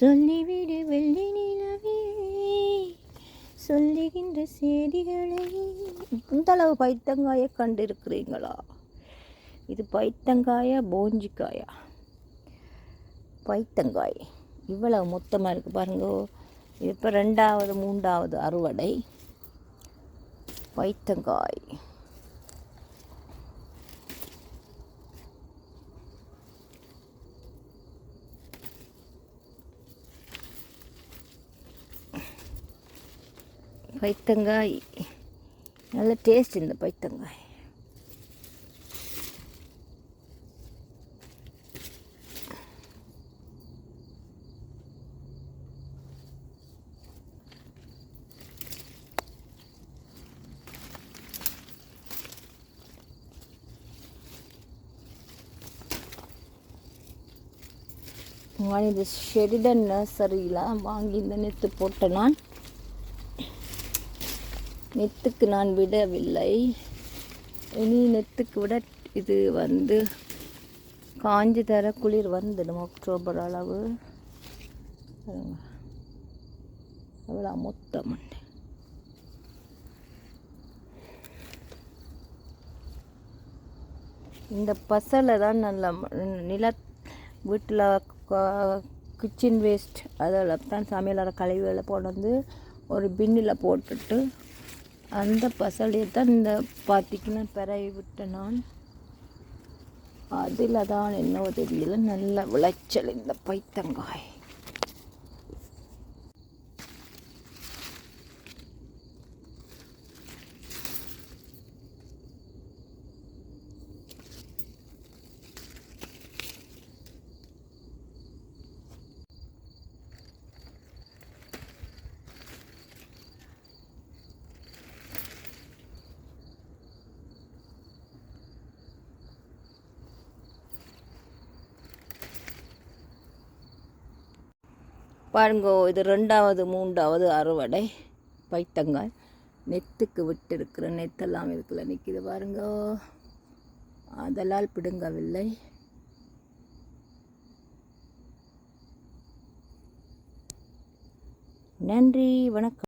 சொல்லிவிடு வெள்ளி நிலவே. சொல்லுகின்ற செய்திகளை. இந்தளவு பைத்தங்காயை கண்டிருக்கிறீங்களா? இது பைத்தங்காயா போஞ்சிக்காயா? பைத்தங்காய். இவ்வளவு மொத்தமாக இருக்குது பாருங்க. இப்போ ரெண்டாவது மூன்றாவது அறுவடை. பைத்தங்காய். பைத்தங்காய். நல்ல டேஸ்ட் இந்த பைத்தங்காய். வாங்கி இது ஷெரிடன் நர்சரியில் வாங்கி இந்த நெத்து போட்ட நான். நெத்துக்கு நான் விடவில்லை. இனி நெத்துக்கு விட இது வந்து காஞ்சி தர குளிர் வந்துடும் அக்டோபர் அளவு. அவ்வளோ மொத்தம் இந்த பசலை தான் நல்ல நில வீட்டில் கிச்சன் வேஸ்ட் அதில் தான் சமையலறை கழிவுகளை கொண்டு வந்து ஒரு பின்னில் போட்டுட்டு அந்த பசலையை தான் இந்த பாத்திக்கு நான் பிறவி விட்டேன் நான். அதில் தான் என்ன தெரியல நல்ல விளைச்சல் இந்த பைத்தங்காய். பாருங்கோ இது ரெண்டாவது மூன்றாவது அறுவடை. பைத்தங்காய் நெத்துக்கு விட்டு இருக்கிற நெத்தெல்லாம் இருக்குல்ல நிற்கிது பாருங்கோ. அதெல்லாம் பிடுங்கவில்லை. நன்றி வணக்கம்.